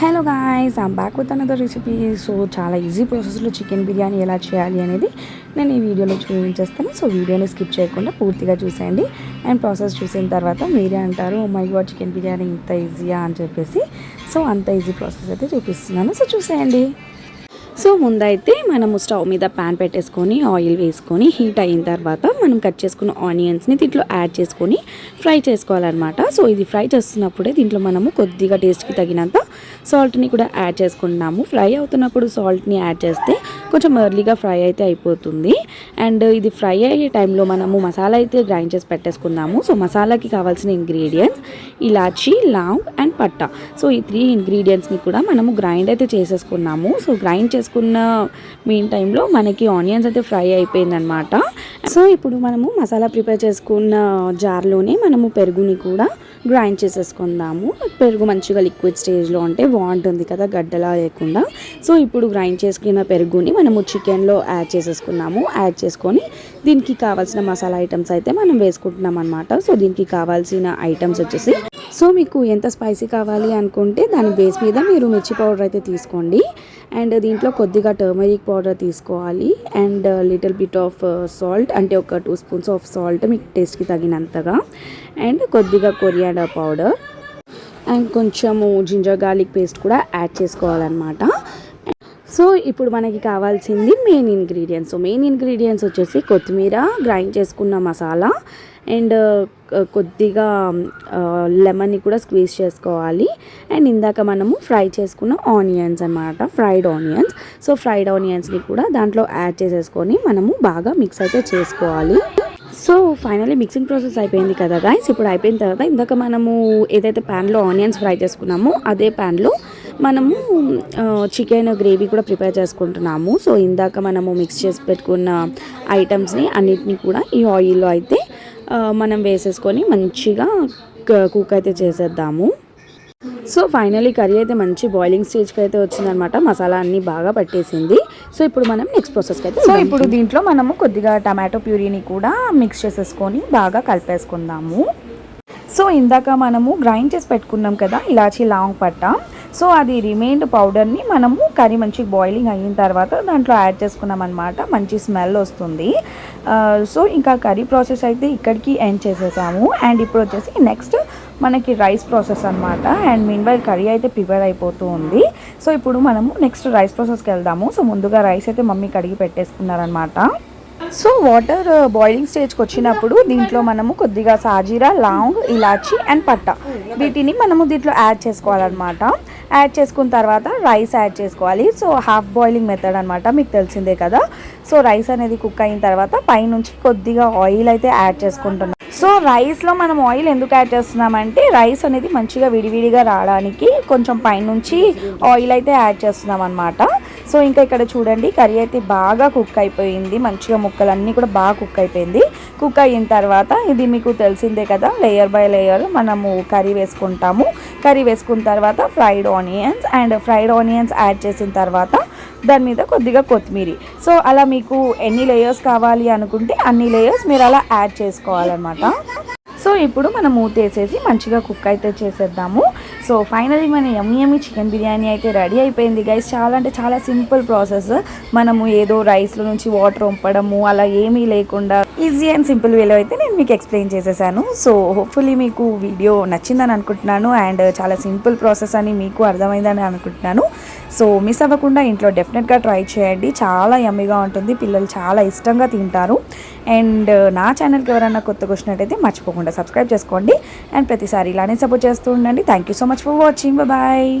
Hello guys I'm back with another recipe so చాలా easy ప్రాసెస్లో chicken biryani ఎలా చేయాలి అనేది నేను ఈ వీడియోలో చూపించేస్తాను. సో వీడియోని స్కిప్ చేయకుండా పూర్తిగా చూసేయండి. అండ్ ప్రాసెస్ చూసిన తర్వాత మీరే అంటారు మై గాడ్ చికెన్ బిర్యానీ ఇంత ఈజీయా అని చెప్పేసి. సో అంత ఈజీ ప్రాసెస్ అయితే చూపిస్తున్నాను. సో చూసేయండి. సో ముందైతే మనము స్టవ్ మీద ప్యాన్ పెట్టేసుకొని ఆయిల్ వేసుకొని హీట్ అయిన తర్వాత మనం కట్ చేసుకున్న ఆనియన్స్ని దీంట్లో యాడ్ చేసుకొని ఫ్రై చేసుకోవాలన్నమాట. సో ఇది ఫ్రై చేస్తున్నప్పుడే దీంట్లో మనము కొద్దిగా టేస్ట్కి తగినంత సాల్ట్ని కూడా యాడ్ చేసుకుంటున్నాము. ఫ్రై అవుతున్నప్పుడు సాల్ట్ని యాడ్ చేస్తే కొంచెం ఎర్లీగా ఫ్రై అయితే అయిపోతుంది. అండ్ ఇది ఫ్రై అయ్యే టైంలో మనము మసాలా అయితే గ్రైండ్ చేసి పెట్టేసుకుందాము. సో మసాలాకి కావాల్సిన ingredients elaichi long and patta. So ఈ త్రీ ఇంగ్రీడియంట్స్ని కూడా మనము గ్రైండ్ అయితే చేసేసుకున్నాము. సో గ్రైండ్ చేసుకున్న మెయిన్ టైంలో మనకి ఆనియన్స్ అయితే ఫ్రై అయిపోయిందనమాట సో ఇప్పుడు మనము మసాలా ప్రిపేర్ చేసుకున్న జార్లోనే మనము పెరుగుని కూడా గ్రైండ్ చేసేసుకుందాము. పెరుగు మంచిగా లిక్విడ్ స్టేజ్లో ఉంటే బాగుంటుంది కదా గడ్డలా లేకుండా. సో ఇప్పుడు గ్రైండ్ చేసుకున్న పెరుగుని మనము చికెన్లో యాడ్ చేసేసుకున్నాము. యాడ్ చేసుకొని దీనికి కావాల్సిన మసాలా ఐటమ్స్ అయితే మనం వేసుకుంటున్నాం అనమాట సో దీనికి కావాల్సిన ఐటమ్స్ వచ్చేసి సో మీకు ఎంత స్పైసీ కావాలి అనుకుంటే దాని బేస్ మీద మీరు మిర్చి పౌడర్ అయితే తీసుకోండి. అండ్ దీంట్లో కొద్దిగా టర్మరిక్ పౌడర్ తీసుకోవాలి and little bit of salt అంటే ఒక టూ స్పూన్స్ ఆఫ్ సాల్ట్ మీకు టేస్ట్కి తగినంతగా. అండ్ కొద్దిగా కొరియాండర్ పౌడర్ అండ్ కొంచెము జింజర్ గార్లిక్ పేస్ట్ కూడా యాడ్ చేసుకోవాలన్నమాట. సో ఇప్పుడు మనకి కావాల్సింది main ingredients so main ingredients వచ్చేసి కొత్తిమీర గ్రైండ్ చేసుకున్న మసాలా అండ్ కొద్దిగా లెమన్ని కూడా స్క్వీజ్ చేసుకోవాలి. అండ్ ఇందాక మనము ఫ్రై చేసుకున్న ఆనియన్స్ అనమాట ఫ్రైడ్ ఆనియన్స్. సో ఫ్రైడ్ ఆనియన్స్ని కూడా దాంట్లో యాడ్ చేసేసుకొని మనము బాగా మిక్స్ అయితే చేసుకోవాలి. సో ఫైనలీ మిక్సింగ్ ప్రాసెస్ అయిపోయింది కదా గాయస్ ఇప్పుడు అయిపోయిన తర్వాత ఇందాక మనము ఏదైతే ప్యాన్లో ఆనియన్స్ ఫ్రై చేసుకున్నామో అదే ప్యాన్లో మనము చికెన్ గ్రేవీ కూడా ప్రిపేర్ చేసుకుంటున్నాము. సో ఇందాక మనము మిక్స్ చేసి పెట్టుకున్న ఐటమ్స్ని అన్నిటినీ కూడా ఈ ఆయిల్లో అయితే మనం వేసేసుకొని మంచిగా కుక్ అయితే చేసేద్దాము. సో ఫైనలీ కర్రీ అయితే మంచి బాయిలింగ్ స్టేజ్కి అయితే వచ్చిందనమాట. మసాలా అన్నీ బాగా పట్టేసింది. సో ఇప్పుడు మనం నెక్స్ట్ ప్రాసెస్కి అయితే సో ఇప్పుడు దీంట్లో మనము కొద్దిగా టమాటో ప్యూరీని కూడా మిక్స్ చేసేసుకొని బాగా కలిపేసుకుందాము. సో ఇందాక మనము గ్రైండ్ చేసి పెట్టుకున్నాం కదా ఇలాచి లాంగ్ పట్ట. సో అది రిమైండ్ పౌడర్ని మనము కర్రీ మంచి బాయిలింగ్ అయిన తర్వాత దాంట్లో యాడ్ చేసుకున్నాం అనమాట మంచి స్మెల్ వస్తుంది. సో ఇంకా కర్రీ ప్రాసెస్ అయితే ఇక్కడికి ఎండ్ చేసేసాము. అండ్ ఇప్పుడు వచ్చేసి నెక్స్ట్ మనకి రైస్ ప్రాసెస్ అనమాట అండ్ మీన్ వైల్ కర్రీ అయితే ప్రిపేర్ అయిపోతూ ఉంది. సో ఇప్పుడు మనము నెక్స్ట్ రైస్ ప్రాసెస్కి వెళ్దాము. సో ముందుగా రైస్ అయితే మమ్మీ కడిగి పెట్టేసుకున్నారనమాట సో వాటర్ బాయిలింగ్ uh, స్టేజ్కి వచ్చినప్పుడు దీంట్లో మనము కొద్దిగా సాజీరా లాంగ్ ఇలాచి అండ్ పట్ట. వీటిని మనము దీంట్లో యాడ్ చేసుకోవాలన్నమాట. యాడ్ చేసుకున్న తర్వాత రైస్ యాడ్ చేసుకోవాలి. సో హాఫ్ బాయిలింగ్ మెథడ్ అనమాట మీకు తెలిసిందే కదా. సో రైస్ అనేది కుక్ అయిన తర్వాత పైనుంచి కొద్దిగా ఆయిల్ అయితే యాడ్ చేసుకుంటున్నాం. సో రైస్లో మనం ఆయిల్ ఎందుకు యాడ్ చేస్తున్నామంటే రైస్ అనేది మంచిగా విడివిడిగా రావడానికి కొంచెం పైనుంచి ఆయిల్ అయితే యాడ్ చేస్తున్నాం అనమాట సో ఇంకా ఇక్కడ చూడండి కర్రీ అయితే బాగా కుక్ అయిపోయింది. మంచిగా ముక్కలన్నీ కూడా బాగా కుక్ అయిపోయింది. కుక్ అయిన తర్వాత ఇది మీకు తెలిసిందే కదా లేయర్ బై లేయర్ మనము కర్రీ వేసుకుంటాము. కర్రీ వేసుకున్న తర్వాత fried onions and fried onions add చేసిన తర్వాత దాని మీద కొద్దిగా కొత్తిమీర. సో అలా మీకు ఎన్ని లేయర్స్ కావాలి అనుకుంటే అన్ని లేయర్స్ మీరు అలా యాడ్ చేసుకోవాలన్నమాట. సో ఇప్పుడు మనం మూతేసేసి మంచిగా కుక్ అయితే చేసేద్దాము. సో ఫైనలీ మన ఎమ్మి చికెన్ బిర్యానీ అయితే రెడీ అయిపోయింది గైస్ చాలా అంటే చాలా సింపుల్ ప్రాసెస్ మనము ఏదో రైస్లో నుంచి వాటర్ వంపడము అలా ఏమీ లేకుండా ఈజీ అండ్ సింపుల్ వేలో అయితే నేను మీకు ఎక్స్ప్లెయిన్ చేసేసాను. సో హోప్ఫుల్లీ మీకు వీడియో నచ్చిందని అనుకుంటున్నాను అండ్ చాలా సింపుల్ ప్రాసెస్ అని మీకు అర్థమైందని అనుకుంటున్నాను. సో మిస్ అవ్వకుండా ఇంట్లో డెఫినెట్గా ట్రై చేయండి. చాలా యమ్మీగా ఉంటుంది. పిల్లలు చాలా ఇష్టంగా తింటారు. అండ్ uh, నా ఛానల్కి ఎవరైనా కొత్తగా వచ్చినట్టయితే మర్చిపోకుండా సబ్స్క్రైబ్ చేసుకోండి. అండ్ ప్రతిసారి ఇలానే సపోర్ట్ చేస్తూ ఉండండి. Thank you so much for watching. Bye.